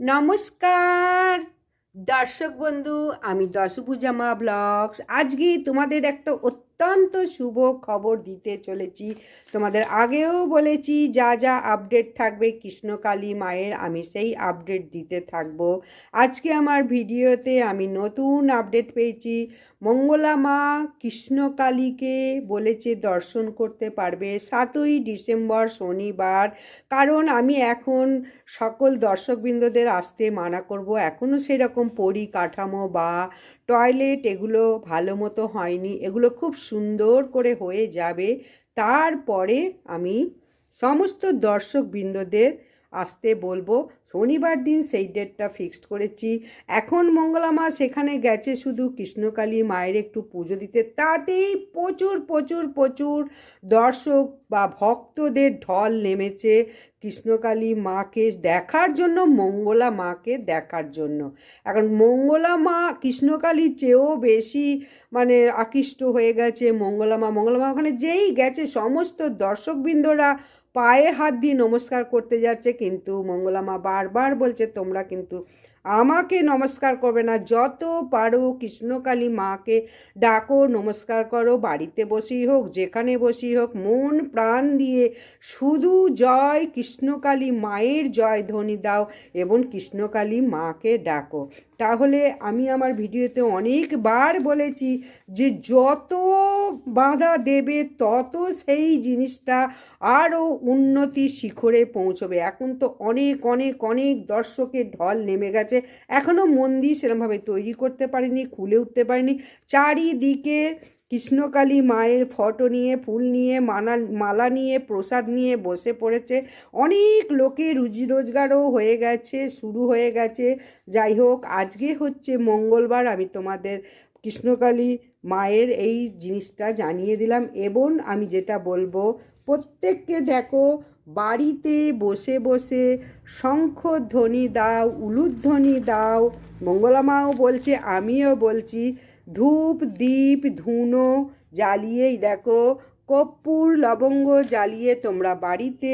নমস্কার। দর্শক বন্ধু আমি দশভুজামা ব্লগস। আজকে তোমাদের একটা অত্যন্ত শুভ খবর দিতে চলেছি। তোমাদের আগেও বলেছি, যা যা আপডেট থাকবে কৃষ্ণকালী মায়ের, আমি সেই আপডেট দিতে থাকব। আজকে আমার ভিডিওতে আমি নতুন আপডেট পেয়েছি। মঙ্গলা মা কৃষ্ণকালীকে বলেছে দর্শন করতে পারবে সাতই ডিসেম্বর শনিবার। কারণ আমি এখন সকল দর্শকবৃন্দদের আসতে মানা করব। এখনও সেরকম পরিকাঠামো বা টয়লেট, এগুলো ভালো মতো হয়নি, এগুলো খুব সুন্দর করে হয়ে যাবে। তারপরে আমি সমস্ত দর্শকবৃন্দদের আসতে বলব। শনিবার দিন সেই ডেটটা ফিক্সড করেছি। এখন মঙ্গলা মা সেখানে গেছে শুধু কৃষ্ণকালী মায়ের একটু পুজো দিতে। তাতেই প্রচুর প্রচুর প্রচুর দর্শক বা ভক্তদের ঢল নেমেছে কৃষ্ণকালী মাকে দেখার জন্য, মঙ্গলা মাকে দেখার জন্য। এখন মঙ্গলা মা কৃষ্ণকালীর চেয়েও বেশি মানে আকৃষ্ট হয়ে গেছে মঙ্গলা মা। মঙ্গলা মা ওখানে যেই গেছে, সমস্ত দর্শকবৃন্দরা পায়ে হাত দিয়ে নমস্কার করতে যাচ্ছে কিন্তু মঙ্গলামা বারবার বলছে তোমরা কিন্তু আমাকে নমস্কার করবে না। যত পারো কৃষ্ণকালী মাকে ডাকো, নমস্কার করো, বাড়িতে বসেই হোক, যেখানে বসেই হোক, মন প্রাণ দিয়ে শুধু জয় কৃষ্ণকালী মায়ের জয় ধ্বনি দাও এবং কৃষ্ণকালী মাকে ডাকো। তাহলে আমি আমার ভিডিওতে অনেকবার বলেছি যে যত বাধা দেবে, তত সেই জিনিসটা আরও উন্নতি শিখরে পৌঁছবে। এখন তো অনেক অনেক অনেক দর্শকের ঢল নেমে গেছে। এখনও মন্দির সেরকমভাবে তৈরি করতে পারিনি, খুলে উঠতে পারিনি। চারিদিকে কৃষ্ণকালী মায়ের ফটো নিয়ে, ফুল নিয়ে, মানা, মালা নিয়ে, প্রসাদ নিয়ে বসে পড়েছে। অনেক লোকে রুজি রোজগারও হয়ে গেছে, শুরু হয়ে গেছে। যাই হোক, আজকে হচ্ছে মঙ্গলবার, আমি তোমাদের কৃষ্ণকালী মায়ের এই জিনিসটা জানিয়ে দিলাম। এবং আমি যেটা বলব, প্রত্যেককে দেখো বাড়িতে বসে বসে শঙ্খধ্বনি দাও, উলুধ্বনি দাও। মঙ্গলামাও বলছে, আমিও বলছি, ধূপ, দীপ, ধুনো জ্বালিয়েই দেখো, কর্পূর, লবঙ্গ জ্বালিয়ে তোমরা বাড়িতে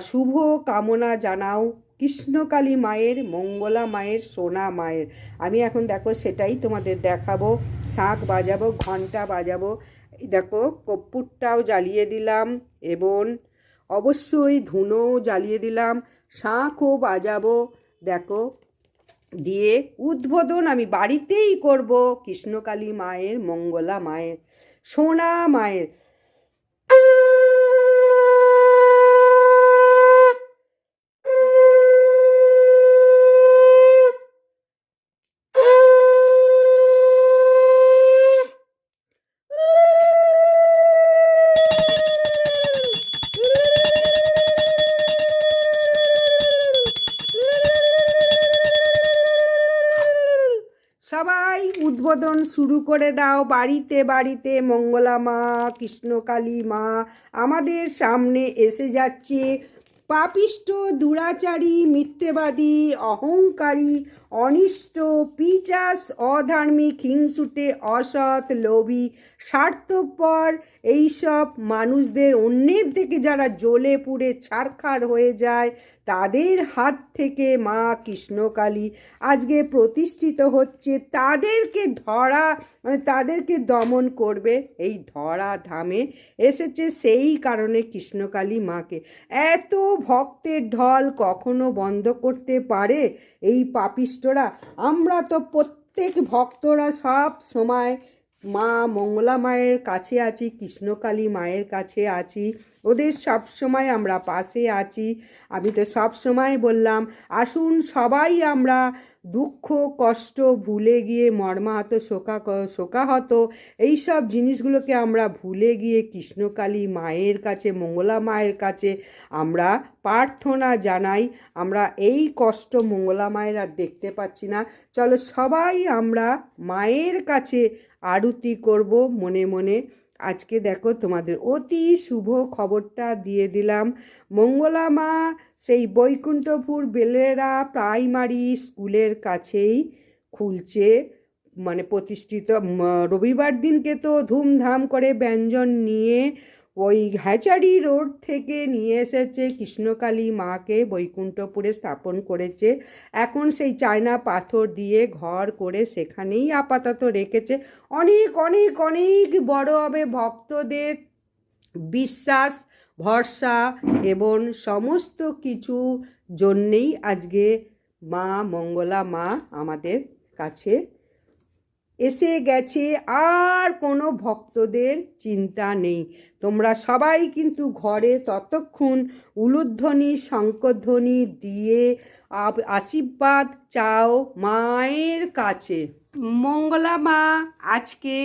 শুভ কামনা জানাও। কৃষ্ণকালী মায়ের, মঙ্গলা মায়ের, সোনা মায়ের। আমি এখন দেখো সেটাই তোমাদের দেখাবো। শাঁখ বাজাবো ঘণ্টা বাজাবো। দেখো, কর্পূরটাও জ্বালিয়ে দিলাম। এবং অবশ্যই ধুনো জ্বালিয়ে দিলাম শাঁখও বাজাবো। দেখো, দিয়ে উদ্বোধন আমি বাড়িতেই করব কৃষ্ণকালী মায়ের, মঙ্গলা মায়ের, সোনা মায়ের সবাই উদ্বোধন শুরু করে দাও বাড়িতে বাড়িতে মঙ্গলা মা কৃষ্ণকালী মা, আমাদের সামনে এসে যাচ্ছে। পাপিষ্ট দুরাচারী, মিথ্যেবাদী, অহংকারী, অনিষ্ট, পিচাস, অধার্মিক, হিংসুটে, অসৎ, লোভী, স্বার্থপর, এইসব মানুষদের অন্যের থেকে যারা জ্বলে পুড়ে ছারখার হয়ে যায় তাদের হাত থেকে মা কৃষ্ণকালী আজকে প্রতিষ্ঠিত হচ্ছে। তাদেরকে ধরা মানে তাদেরকে দমন করবে এই ধরা ধামে এসেছে সেই কারণে কৃষ্ণকালী মাকে। এত ভক্তের ঢল কখনো বন্ধ করতে পারে এই পাপিষ্টরা আমরা তো প্রত্যেক ভক্তরা সব সময় মা মঙ্গলা মায়ের কাছে আছি কৃষ্ণকালী মায়ের কাছে আছি। ওদের সব সময় আমরা পাশে আছি। আমি তো সব সময় বললাম, আসুন সবাই আমরা দুঃখ, কষ্ট, ভুলে গিয়ে মর্মাহত, শোকা শোকাহত, এইসব জিনিসগুলোকে আমরা ভুলে গিয়ে কৃষ্ণকালী মায়ের কাছে, মঙ্গলা মায়ের কাছে আমরা প্রার্থনা জানাই। আমরা এই কষ্ট মঙ্গলা মায়ের আর দেখতে পাচ্ছি না। চলো সবাই আমরা মায়ের কাছে আরতি করব মনে মনে। আজকে দেখো তোমাদের অতি শুভ খবরটা দিয়ে দিলাম। মঙ্গলা মা সেই বৈকুণ্ঠপুর বেলেরা প্রাইমারি স্কুলের কাছেই খুলছে। মানে প্রতিষ্ঠিত রবিবার দিনকে তো ধুমধাম করে ব্যঞ্জন নিয়ে ওই হ্যাচারি রোড থেকে নিয়ে এসেছে, কৃষ্ণকালী মাকে বৈকুণ্ঠপুরে স্থাপন করেছে। এখন সেই চায়না পাথর দিয়ে ঘর করে সেখানেই আপাতত রেখেছে। অনেক অনেক অনেক বড় হবে ভক্তদের বিশ্বাস, ভরসা এবং সমস্ত কিছু জন্যেই আজকে মা মঙ্গলা মা আমাদের কাছে এসে গেছে, আর কোনো ভক্তদের চিন্তা নেই। তোমরা সবাই কিন্তু ঘরে ততক্ষণ উলুধ্বনি, শঙ্কধ্বনি দিয়ে আশীর্বাদ চাও মায়ের কাছে। মঙ্গলা মা, আজকে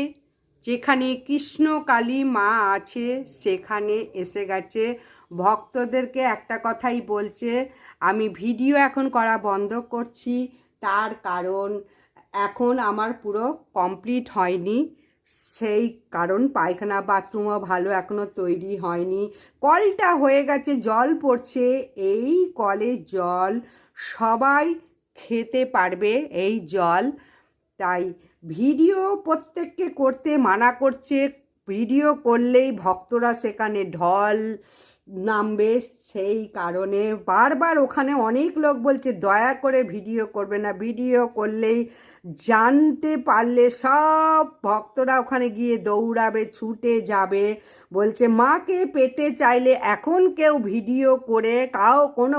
যেখানে কৃষ্ণ কালী মা আছে, সেখানে এসে গেছে। ভক্তদেরকে একটা কথাই বলছে, আমি ভিডিও এখন করা বন্ধ করছি, তার কারণ এখন আমার পুরো কমপ্লিট হয়নি। সেই কারণ পায়খানা বাথরুমও ভালো এখনও তৈরি হয়নি। কলটা হয়ে গেছে, জল পড়ছে। এই কলের জল সবাই খেতে পারবে, এই জল। তাই ভিডিও প্রত্যেককে করতে মানা করছে। ভিডিও করলেই ভক্তরা সেখানে ঢল নামবে সেই কারণে বারবার ওখানে অনেক লোক বলছে, দয়া করে ভিডিও করবে না, ভিডিও করলেই জানতে পারলে সব ভক্তরা ওখানে গিয়ে দৌড়াবে, ছুটে যাবে। বলছে, মাকে পেতে চাইলে এখন কেউ ভিডিও করে কাউ কোনো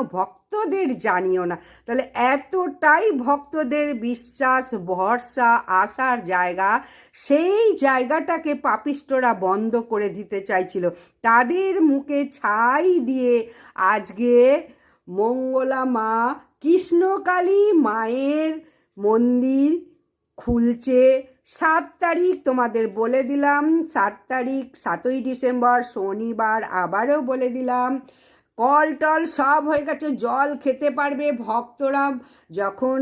ভক্তদের জানিও না। তাহলে এতটাই ভক্তদের বিশ্বাস, ভরসা আসার জায়গা, সেই জায়গাটাকে পাপিষ্টরা বন্ধ করে দিতে চাইছিল। তাদের মুখে ছাই দিয়ে আজকে মঙ্গলা মা কৃষ্ণকালী মায়ের মন্দির খুলছে। সাত তারিখ তোমাদের বলে দিলাম, সাত তারিখ সাতই ডিসেম্বর, শনিবার আবারও বলে দিলাম। কল টল সব হয়ে গেছে, জল খেতে পারবে ভক্তরা যখন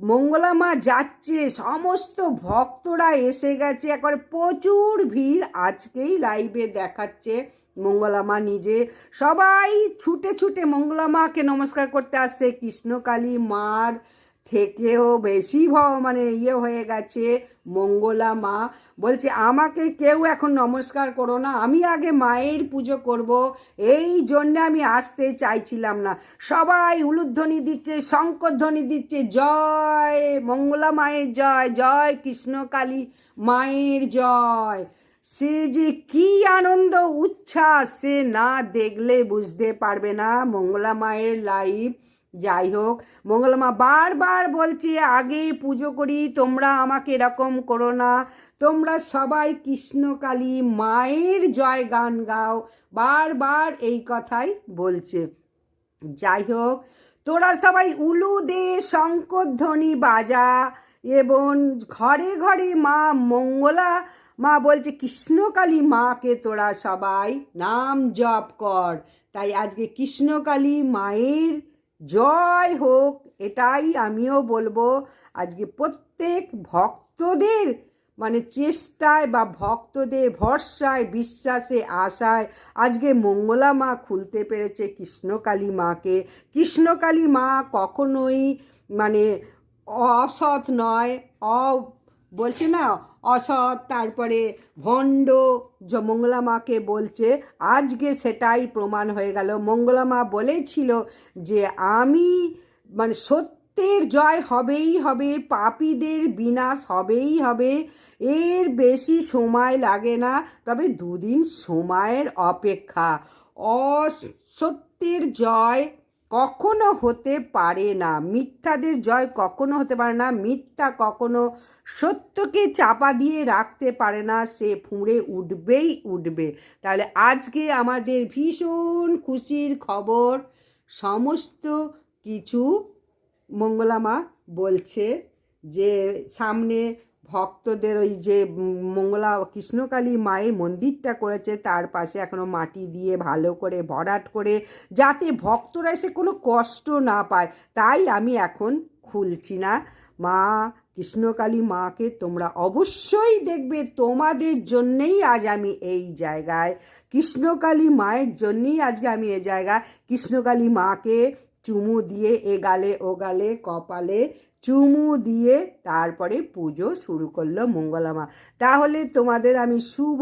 মঙ্গলা মা যাচ্ছে, সমস্ত ভক্তরা এসে গেছে, একবার প্রচুর ভিড় আজকেই লাইভে দেখাচ্ছে মঙ্গলা মা নিজে। সবাই ছুটে ছুটে মঙ্গলা মাকে নমস্কার করতে আসছে, কৃষ্ণকালী মার থেকেও বেশি ভ মানে ইয়ে হয়ে গেছে, মঙ্গলা মা। বলছে, আমাকে কেউ এখন নমস্কার করো না। আমি আগে মায়ের পুজো করব। এই জন্যে আমি আসতে চাইছিলাম না। সবাই উলুধ্বনি দিচ্ছে, শঙ্করধ্বনি দিচ্ছে, জয় মঙ্গলা মায়ের জয় জয় কৃষ্ণকালী মায়ের জয়। সে যে কি আনন্দ, উচ্ছ্বাস সে না দেখলে বুঝতে পারবে না মঙ্গলা মায়ের লাইভ যাই হোক মঙ্গলা মা বারবার বলছে, আগে পুজো করি, তোমরা আমাকে এরকম করো না। তোমরা সবাই কৃষ্ণকালী মায়ের জয় গান গাও। বারবার এই কথাই বলছে। যাই হোক তোরা সবাই উলু দে শঙ্করধ্বনি বাজা এবং ঘরে ঘরে মা মঙ্গলা। মা বলছে, কৃষ্ণকালী মাকে তোরা সবাই নাম জপ কর। তাই আজকে কৃষ্ণকালী মায়ের জয় হোক, এটাই আমিও বলব। আজকে প্রত্যেক ভক্তদের মানে চেষ্টায় বা ভক্তদের ভরসায়, বিশ্বাসে, আশায় আজকে মঙ্গলা মা খুলতে পেরেছে কৃষ্ণকালী মাকে। কৃষ্ণকালী মা কখনোই মানে অসৎ নয় অ বলছে না অসৎ, তারপরে ভণ্ড য মঙ্গলা মাকে বলছে, আজকে সেটাই প্রমাণ হয়ে গেল। মঙ্গলা মা বলেছিল যে, আমি মানে সত্যের জয় হবেই হবে, পাপীদের বিনাশ হবেই হবে। এর বেশি সময় লাগে না, তবে দুদিন সময়ের অপেক্ষা। অসত্যের জয় কখনো হতে পারে না। মিথ্যাদের জয় কখনো হতে পারে না। মিথ্যা কখনো সত্যকে চাপা দিয়ে রাখতে পারে না। সে ফুঁড়ে উঠবেই উঠবে। তাহলে আজকে আমাদের ভীষণ খুশির খবর। সমস্ত কিছু মঙ্গলামা বলছে যে সামনে ভক্তদের ওই যে মঙ্গলা কৃষ্ণকালী মায়ের মন্দিরটা করেছে, তার পাশে এখনও মাটি দিয়ে ভালো করে ভরাট করে, যাতে ভক্তরা এসে কোনো কষ্ট না পায়। তাই আমি এখন খুলছি না। মা কৃষ্ণকালী মাকে তোমরা অবশ্যই দেখবে, তোমাদের জন্যেই আজ আমি এই জায়গায়। কৃষ্ণকালী মায়ের জন্যেই আজকে আমি এই জায়গায়। কৃষ্ণকালী মাকে চুমু দিয়ে এ গালে, ও গালে, কপালে চুমু দিয়ে তারপরে পুজো শুরু করল মঙ্গলামা। তাহলে তোমাদের আমি শুভ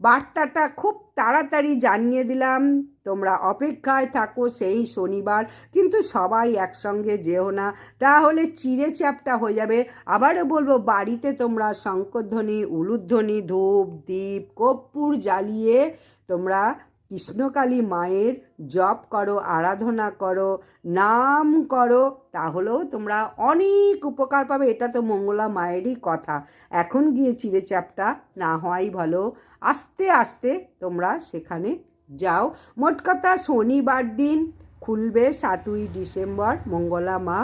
বার্তাটা খুব তাড়াতাড়ি জানিয়ে দিলাম। তোমরা অপেক্ষায় থাকো সেই শনিবার, কিন্তু সবাই একসঙ্গে যেও না। তাহলে চিড়ে চ্যাপটা হয়ে যাবে। আবারও বলব, বাড়িতে তোমরা শঙ্করধ্বনি, উলুধ্বনি, ধূপ, দীপ, কর্পূর জ্বালিয়ে তোমরা কৃষ্ণকালী মায়ের জপ করো, আরাধনা করো, নাম করো, তাহলেও তোমরা অনেক উপকার পাবে। এটা তো মঙ্গলা মায়েরই কথা। এখন গিয়ে চিড়ে চাপটা না হওয়াই ভালো। আস্তে আস্তে তোমরা সেখানে যাও। মোট কথা শনিবার দিন খুলবে সাতই ডিসেম্বর মঙ্গলা মা।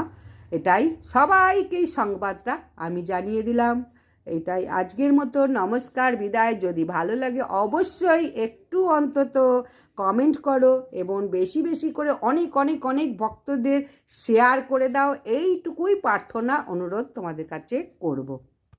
এটাই সবাইকেই সংবাদটা আমি জানিয়ে দিলাম। এটাই আজকের মতো নমস্কার, বিদায়। যদি ভালো লাগে অবশ্যই একটু অন্তত কমেন্ট করো এবং বেশি বেশি করে অনেক অনেক অনেক ভক্তদের শেয়ার করে দাও। এইটুকুই প্রার্থনা, অনুরোধ তোমাদের কাছে করব।